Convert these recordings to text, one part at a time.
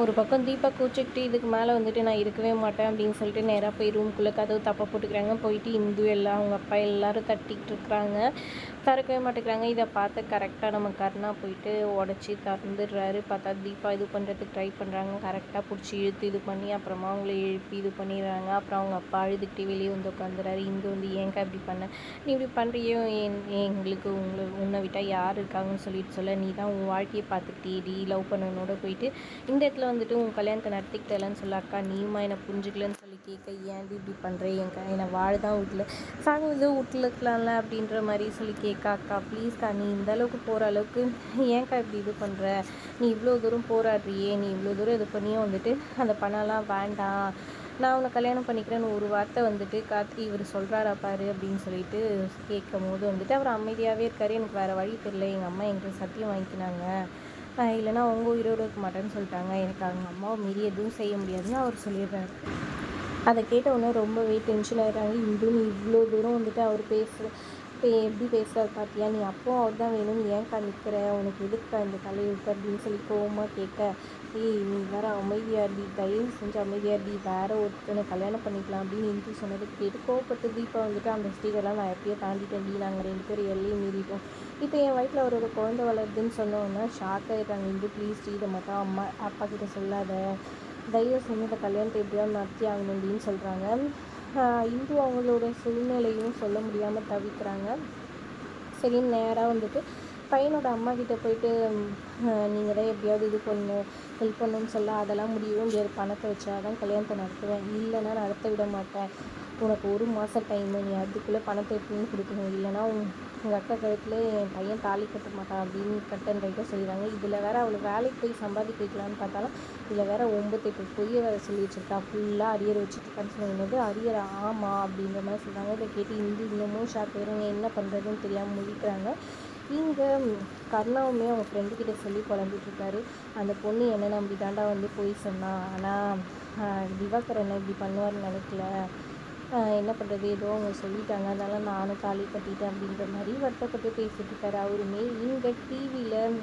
ஒரு பக்கம் தீபா கூச்சிக்கிட்டு இதுக்கு மேலே வந்துட்டு நான் இருக்கவே மாட்டேன் அப்படின்னு சொல்லிட்டு நேராக போய் ரூம்குள்ளே கதவு தப்பாக போட்டுக்கிறாங்க. போயிட்டு இந்து எல்லாம் அவங்க அப்பா எல்லோரும் தட்டிக்கிட்டு இருக்கிறாங்க. திறக்கவே மாட்டேங்கிறாங்க. இதை பார்த்து கரெக்டாக நம்ம கருணா போயிட்டு உடச்சி திறந்துடுறாரு. பார்த்தா தீபா இது பண்ணுறதுக்கு ட்ரை பண்ணுறாங்க கரெக்டாக பிடிச்சி இழுத்து இது பண்ணி அப்புறமா அவங்கள எழுப்பி இது பண்ணிடுறாங்க. அப்புறம் அவங்க அப்பா அழுதுகிட்டே வெளியே வந்து உட்காந்துறாரு இந்து வந்து ஏங்க இப்படி பண்ண? நீ இப்படி பண்ணுறியோ எங்களுக்கு உங்களை உன்னை விட்டால் யார் இருக்காங்கன்னு சொல்லிட்டு சொல்ல. நீ தான் உன் வாழ்க்கையை பார்த்துக்கிட்டே லவ் பண்ணனோட போயிட்டு இந்த இடத்துல வந்துட்டு உன் கல்யாணத்தை நடத்திக்கிட்டலன்னு சொல்ல அக்கா நீமா என்னை புரிஞ்சுக்கலன்னு சொல்லி கேட்க ஏன் இப்படி பண்ணுற என் என்னை வாழ தான் வீட்டில் சாகுது வீட்டில் இருக்கலாம்ல அப்படின்ற மாதிரி சொல்லி கேட்க அக்கா ப்ளீஸ்க்கா நீ இந்த அளவுக்கு போகிற அளவுக்கு ஏன்க்கா இப்படி இது பண்ணுற நீ இவ்வளோ தூரம் போராடுறியே நீ இவ்வளோ தூரம் இது பண்ணியும் வந்துட்டு அந்த பணம்லாம் வேண்டாம். நான் உன்னை கல்யாணம் பண்ணிக்கிறேன்னு ஒரு வார்த்தை வந்துட்டு கார்த்தி இவர் சொல்கிறாரா பாரு அப்படின்னு சொல்லிட்டு கேட்கும் போது வந்துட்டு அவர் அமைதியாகவே இருக்கார். எனக்கு வேறு வழி தெரியல. எங்கள் அம்மா எங்களுக்கு சத்தியம் வாங்கிக்கினாங்க. இல்லைனா அவங்க உயிரோடு இருக்க மாட்டேன்னு சொல்லிட்டாங்க. எனக்கு அவங்க அம்மாவை மீறி எதுவும் செய்ய முடியாதுன்னு அவர் சொல்லிடுறாரு. அதை கேட்ட உடனே ரொம்பவே டென்ஷன் ஆகிடுறாங்க இந்து இவ்வளோ தூரம் வந்துட்டு அவர் பேச இப்போ எப்படி பேசுகிறார் பார்த்தியா நீ அப்போ அவர் தான் வேணும். நீ ஏன்க்கா நிற்கிற உனக்கு எதுக்கா இந்த தலையெழுத்து அப்படின்னு சொல்லி கோவமாக கேட்க ஏய் நீ வேறு அமைதியாடி தயவு செஞ்சு அமைதியாக அமைதியாடி வேறு ஒருத்தனை கல்யாணம் பண்ணிக்கலாம் அப்படின்னு இந்து சொன்னதுக்கு கேட்டு கோவப்பட்டு தீபா வந்துட்டு அந்த ஸ்டேஜெல்லாம் நான் எப்பயோ தாண்டிட்டேன் நாங்கள் ரெண்டு பேரும் எல்லையும் மீறிட்டோம். இப்போ என் வயிற்றில் அவரோட குழந்தை வளருதுன்னு சொன்னோன்னா ஷாக் ஆகிட்டாங்க இந்து. ப்ளீஸ் இதை மட்டும் அம்மா அப்பா கிட்ட சொல்லாத. தயவு செஞ்சு இந்த கல்யாணத்தை எப்படியாவது நடத்தி ஆகணும் அப்படின்னு சொல்கிறாங்க இந்து அவங்களோட சூழ்நிலையும் சொல்ல முடியாமல் தவிக்கிறாங்க. சரி நேராக வந்துட்டு பையனோட அம்மா கிட்டே போயிட்டு நீங்கள் தான் எப்படியாவது இது பண்ணணும் ஹெல்ப் பண்ணணும்னு சொல்ல அதெல்லாம் முடியவே முடியாது பணத்தை வச்சா தான் கல்யாணத்தை நடத்துவேன். இல்லைன்னா நடத்த விட மாட்டேன். உனக்கு ஒரு மாதம் டைமு நீ அதுக்குள்ளே பணத்தை எப்படின்னு கொடுக்கணும். இல்லைனா உங்கள் அக்கா கழுத்தில் என் பையன் தாலி கட்ட மாட்டான் அப்படின்னு கட்டன்றதை சொல்லிடுறாங்க. இதில் வேறு அவளை வேலைக்கு போய் சம்பாதிக்க வைக்கலான்னு பார்த்தாலும் இதில் வேறு ஒம்பத்தெட்டு பொய்யை வேறு சொல்லி வச்சுருக்கா. ஃபுல்லாக அரியர் வச்சுருக்கான்னு சொல்லும்போது அரியர் ஆமாம் அப்படின்ற மாதிரி சொல்கிறாங்க இதை கேட்டு இந்து இன்னமும் ஷாக் ஆயிடுறாங்க என்ன பண்ணுறதுன்னு தெரியாமல் முழிக்கிறாங்க. இங்கே கர்ணாவுமே அவங்க ஃப்ரெண்டுக்கிட்ட சொல்லி குழம்பிட்டுருக்காரு அந்த பொண்ணு என்ன நம்பி தாண்டா வந்து போய் சொன்னான் ஆனால் திவாகர் இப்படி பண்ணுவார்னு நினைக்கல. என்ன பண்ணுறது ஏதோ அவங்க சொல்லிட்டாங்க. அதனால் நானும் தாலி கட்டிட்டேன் அப்படின்ற மாதிரி வருத்தப்பட்டு பேசிகிட்டு இருக்காரு. அவருமே இங்கே டிவியில்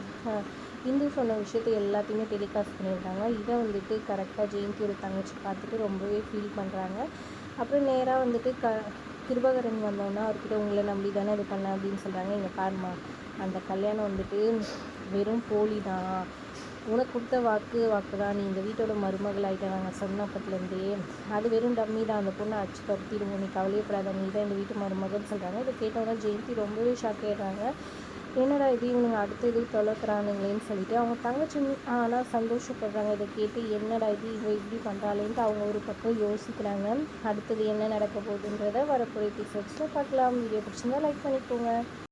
இந்து சொன்ன விஷயத்த எல்லாத்தையுமே டெலிகாஸ்ட் பண்ணியிருக்காங்க. இதை வந்துட்டு கரெக்டாக ஜெயந்தியோட தங்கச்சி பார்த்துட்டு ரொம்பவே ஃபீல் பண்ணுறாங்க அப்புறம் நேராக வந்துட்டு க கிருபகரன் வந்தோன்னா அவர்கிட்ட உங்களை நம்பி தானே இது பண்ண அப்படின்னு சொல்கிறாங்க எங்கள் பாருமா அந்த கல்யாணம் வந்துட்டு வெறும் போலி தான். உனக்கு கொடுத்த வாக்கு வாக்கு தான். நீ இந்த வீட்டோட மருமகள் ஆகிட்ட நாங்கள் சொன்னப்பத்துலேருந்தே அது வெறும் டம்மி தான். அந்த பொண்ணை அச்சு கருத்திடுவோம் நீ கவலையப்படாத. நீ தான் இந்த வீட்டு மருமகன் சொல்கிறாங்க இதை கேட்டவுடனே ஜெயந்தி ரொம்பவே ஷாக் ஆகிடுறாங்க என்னடா இது? இவனுங்க அடுத்த இது தொலைக்கிறானுங்களேன்னு சொல்லிட்டு அவங்க தங்கச்சி ஆனால் சந்தோஷப்படுறாங்க. இதை கேட்டு என்னடா இது? இவங்க இப்படி பண்ணுறாளேன்ட்டு அவங்க ஒரு பக்கம் யோசிக்கிறாங்க. அடுத்தது என்ன நடக்க போகுதுன்றத வரப்போகிற எபிசோட்ஸில் பார்க்கலாம். வீடியோ பிடிச்சிருந்தா லைக் பண்ணிக்கோங்க.